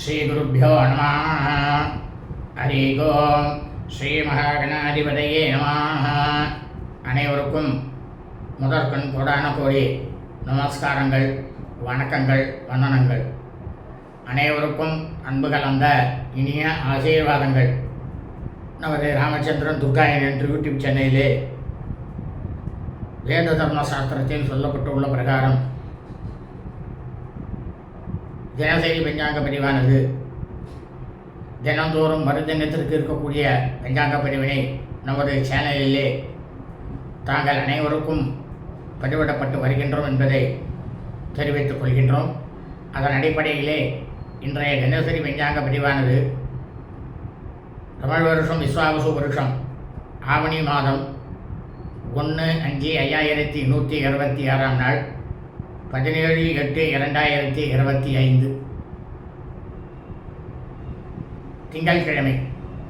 ஸ்ரீகுருப்போ நம. ஹரி ஓம் ஸ்ரீ மகாகணாதிபதியே நம. அனைவருக்கும் முதற்கண் கோடான கோடி நமஸ்காரங்கள் வணக்கங்கள் வந்தனங்கள். அனைவருக்கும் அன்பு கலந்த இனிய ஆசீர்வாதங்கள். நமது ராமச்சந்திரன் துர்காயன் என்று யூடியூப் சேனலிலே வேத தர்ம சாஸ்திரத்தில் சொல்லப்பட்டுள்ள பிரகாரம் தினசரி பஞ்சாங்க பதிவானது தினந்தோறும் மறுதினத்திற்கு இருக்கக்கூடிய பஞ்சாங்க பதிவினை நமது சேனலிலே தாங்கள் அனைவருக்கும் பதிவிடப்பட்டு வருகின்றோம் என்பதை தெரிவித்துக் கொள்கின்றோம். அதன் அடிப்படையிலே இன்றைய தினசரி பஞ்சாங்க பதிவானது தமிழ் வருஷம் விஸ்வாவசு வருஷம் ஆவணி மாதம் ஒன்று அஞ்சு ஐயாயிரத்தி நூற்றி இருபத்தி ஆறாம் நாள் பதினேழு எட்டு இரண்டாயிரத்தி இருபத்தி ஐந்து. திங்கட்கிழமை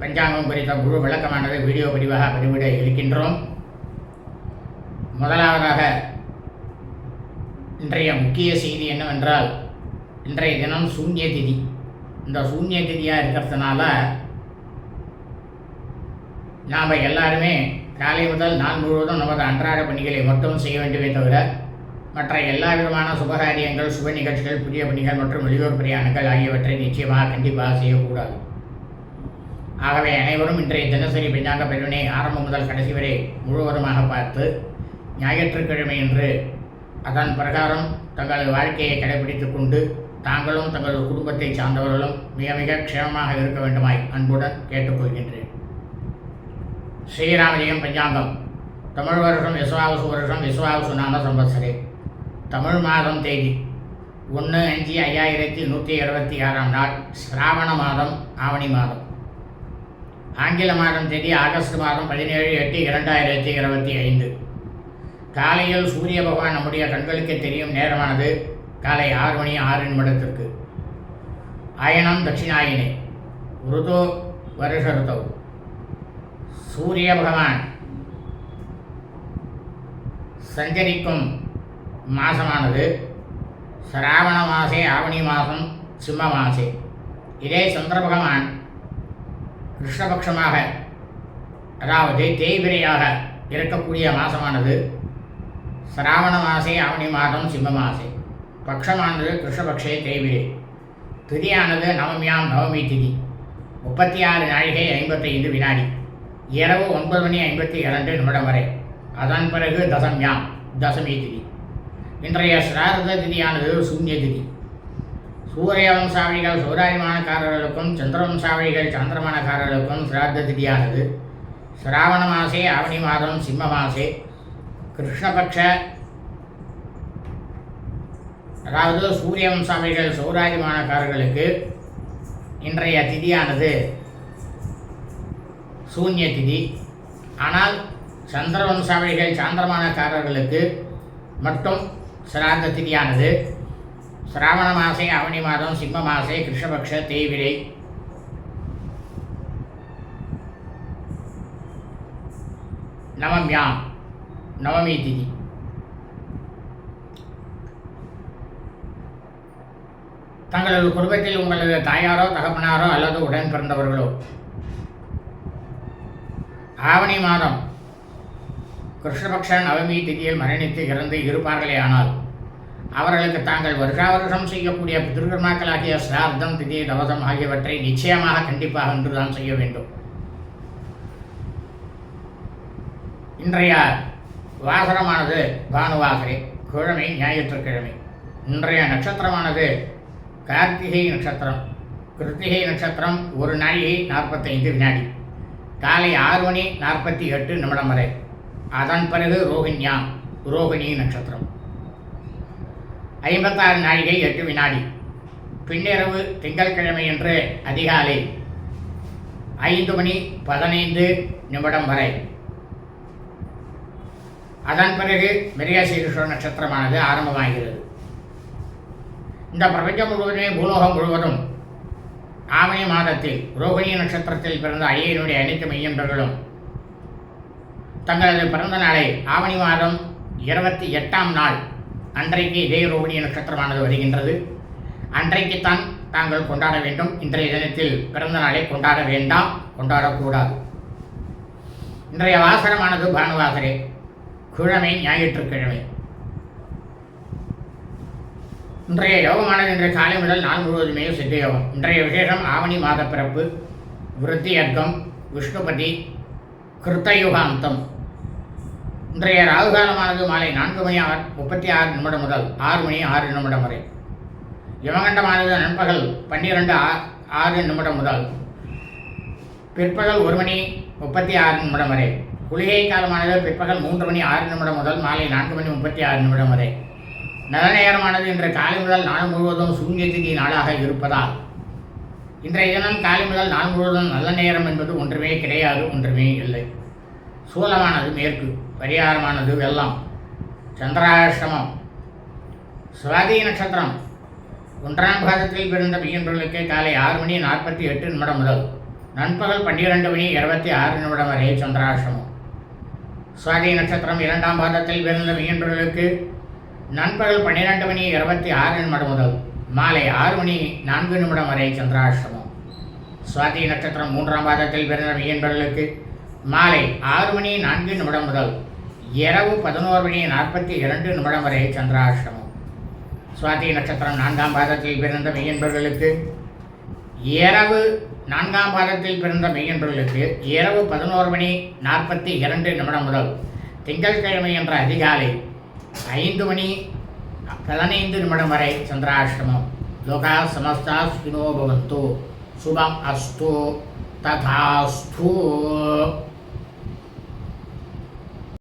பஞ்சாங்கம் குறித்த முழு விளக்கமானது வீடியோ பதிவாக பதிவிட இருக்கின்றோம். முதலாவதாக இன்றைய முக்கிய செய்தி என்னவென்றால் இன்றைய தினம் சூன்ய திதி. இந்த சூன்ய திதியாக இருக்கிறதுனால நாம் எல்லாருமே காலை முதல் நாள் முழுவதும் நமது அன்றாட பணிகளை மட்டும் செய்ய வேண்டுமே தவிர மற்ற எல்லா விதமான சுபகாரியங்கள் சுப நிகழ்ச்சிகள் புதிய பணிகள் மற்றும் வெளியூர் பிரயாணங்கள் ஆகியவற்றை நிச்சயமாக கண்டிப்பாக செய்யக்கூடாது. ஆகவே அனைவரும் இன்றைய தினசரி பஞ்சாங்க பிரிவினை ஆரம்பம் முதல் கடைசி வரை முழுவதுமாக பார்த்து ஞாயிற்றுக்கிழமை என்று அதன் பிரகாரம் தங்களது வாழ்க்கையை கடைபிடித்துக் கொண்டு தாங்களும் தங்களது குடும்பத்தை சார்ந்தவர்களும் மிக மிக க்ஷேமமாக இருக்க வேண்டுமாய் அன்புடன் கேட்டுக்கொள்கின்றேன். ஸ்ரீராமஜெயம் பஞ்சாங்கம். தமிழ் வருஷம் விஸ்வாவசு வருஷம் விஸ்வாவசு நாம சம்பத்சரே. தமிழ் மாதம் தேதி. ஒன்று அஞ்சு ஐயாயிரத்தி நூற்றி இருபத்தி ஆறாம் நாள் சிராவண மாதம் ஆவணி மாதம். ஆங்கில மாதம் தேதி ஆகஸ்ட் மாதம் பதினேழு எட்டு இரண்டாயிரத்தி இருபத்தி ஐந்து. காலையில் சூரிய பகவான் நம்முடைய கண்களுக்கு தெரியும் நேரமானது காலை ஆறு மணி ஆறு நிமிடத்திற்கு. அயனம் தட்சிணாயினே. ருதோ வருஷ சூரிய பகவான் சஞ்சரிக்கும் மாசமானது. சிராவண மாசே ஆவணி மாதம் சிம்ம மாசே. இதே சந்திர பகவான் கிருஷ்ணபக்ஷமாக அதாவது தேய்பிரையாக இருக்கக்கூடிய மாசமானது சிராவண மாசே ஆவணி மாதம் சிம்ம மாசே. பக்ஷமானது கிருஷ்ணபக்ஷே தேய்பிரை. திதியானது நவமியாம் நவமி திதி. முப்பத்தி ஆறு நாழிகை ஐம்பத்தைந்து வினாடி. இரவு ஒன்பது மணி ஐம்பத்தி இரண்டு நிமிடம் வரை. அதன் பிறகு தசம்யாம் தசமி திதி. இன்றைய சிரார்த்த திதியானது சூன்ய திதி சூரிய வம்சாவளிகள் சௌராயமானக்காரர்களுக்கும் சந்திரவம்சாவளிகள் சந்திரமானக்காரர்களுக்கும் சிரார்த்த திதியானது சிராவண மாசே ஆவணி மாதம் சிம்ம மாசே கிருஷ்ணபக்ஷ அதாவது சூரிய வம்சாவளிகள் சௌராயமானக்காரர்களுக்கு இன்றைய திதியானது சூன்ய திதி ஆனால் சந்திரவம்சாவளிகள் சாந்திரமானக்காரர்களுக்கு மட்டும் சிராந்த திதியானது சிராவண மாசே அவனி மாதம் சிம்ம மாசே கிருஷ்ணபக்ஷ தேய்விரை நவம்யாம் நவமி திதி. தங்களது குடும்பத்தில் உங்களது தாயாரோ தகப்பனாரோ அல்லது உடன் பிறந்தவர்களோ ஆவணி மாதம் கிருஷ்ணபக்ஷன் நவமி திதியில் மரணித்து இறந்து இருப்பார்களே ஆனால் அவர்களுக்கு தாங்கள் வருஷா வருஷம் செய்யக்கூடிய பிதிருக்கர்மாக்களாகிய சிரார்த்தம் திதி தவசம் ஆகியவற்றை நிச்சயமாக கண்டிப்பாக அன்றுதான் செய்ய வேண்டும். இன்றைய வாசனமானது பானுவாசரே கிழமை ஞாயிற்றுக்கிழமை. இன்றைய நட்சத்திரமானது கார்த்திகை நட்சத்திரம். கிருத்திகை நட்சத்திரம் ஒரு நாழிகை நாற்பத்தைந்து வினாடி. காலை ஆறு மணி நாற்பத்தி எட்டு நிமிடம் வரை. அதன் பிறகு ரோஹிண்யா ரோஹிணி நட்சத்திரம். ஐம்பத்தாறு நாழிகை எட்டு வினாடி. பின்னிரவு திங்கட்கிழமையன்று அதிகாலை ஐந்து மணி பதினைந்து நிமிடம் வரை. அதன் பிறகு மிருகசீரிஷ நட்சத்திரமானது ஆரம்பமாகிறது. இந்த பிரபஞ்சம் முழுவதுமே பூலோகம் முழுவதும் ஆவணி மாதத்தில் ரோகிணி நட்சத்திரத்தில் பிறந்த ஐயனுடைய அனைத்து மையன்பர்களும் தங்களது பிறந்த நாளை ஆவணி மாதம் இருபத்தி எட்டாம் நாள் அன்றைக்கு இதே ரோகிணி நட்சத்திரமானது வருகின்றது. அன்றைக்குத்தான் தாங்கள் கொண்டாட வேண்டும். இன்றைய தினத்தில் பிறந்த நாளை கொண்டாட வேண்டாம். கொண்டாடக்கூடாது. இன்றைய வாசனமானது பானுவாசரே. கிழமை ஞாயிற்றுக்கிழமை. இன்றைய யோகமானது இன்றைய காலை முதல் நாள் முழுவதுமே சித்த யோகம் இன்றைய விசேஷம் ஆவணி மாத பிறப்பு விருத்தி அர்க்கம் விஷ்ணுபதி கிருத்தயுகாந்தம். இன்றைய ராகுகாலமானது மாலை நான்கு மணி ஆறு முப்பத்தி ஆறு நிமிடம் முதல் ஆறு மணி ஆறு நிமிடம் வரை. யமகண்டமானது நண்பகல் பன்னிரெண்டு ஆ ஆறு நிமிடம் முதல். பிற்பகல் ஒரு மணி முப்பத்தி ஆறு நிமிடம் வரை. குளிகை காலமானது பிற்பகல் மூன்று மணி ஆறு நிமிடம் முதல் மாலை நான்கு மணி முப்பத்தி ஆறு நிமிடம் வரை. நல்ல நேரமானது இன்று காலை முதல் நாள் முழுவதும் சூன்ய திதி நாளாக இருப்பதால். இன்றைய தினம் காலை முதல் நாள் முழுவதும் நல்ல நேரம் என்பது ஒன்றுமே கிடையாது ஒன்றுமே இல்லை. சூலமானது மேற்கு. பரிகாரமானது வெள்ளம் சந்திராஷ்டமம் சுவாதி நட்சத்திரம். ஒன்றாம் பாதத்தில் பிறந்த மீன்பர்களுக்கு காலை ஆறு மணி நாற்பத்தி எட்டு நிமிடம் முதல் நண்பகல் பன்னிரெண்டு மணி இருபத்தி ஆறு நிமிடம் வரை சந்திராஷ்டமம். சுவாதி நட்சத்திரம் இரண்டாம் பாதத்தில் பிறந்த மீன்பர்களுக்கு நண்பகல் பன்னிரெண்டு மணி இருபத்தி ஆறு நிமிடம் முதல் மாலை ஆறு மணி நான்கு நிமிடம் வரை சந்திராஷ்டமம். சுவாதி நட்சத்திரம் மூன்றாம் பாதத்தில் பிறந்த மீன்பர்களுக்கு மாலை ஆறு மணி நான்கு நிமிடம் முதல் இரவு பதினோரு மணி நாற்பத்தி இரண்டு நிமிடம் வரை சந்திராஷ்டமம் சுவாதி நட்சத்திரம் நான்காம் பாதத்தில் பிறந்த மெய்யன்பர்களுக்கு இரவு நான்காம் பாதத்தில் பிறந்த மெய்யன்பர்களுக்கு இரவு பதினோரு மணி நாற்பத்தி இரண்டு நிமிடம் முதல் திங்கட்கிழமை என்ற அதிகாலை ஐந்து மணி பதினைந்து நிமிடம் வரை சந்திராஷ்டமம் லோகா சமஸ்தா ஸ்பினோ சுபம் அஸ்து. ததாஸ்து.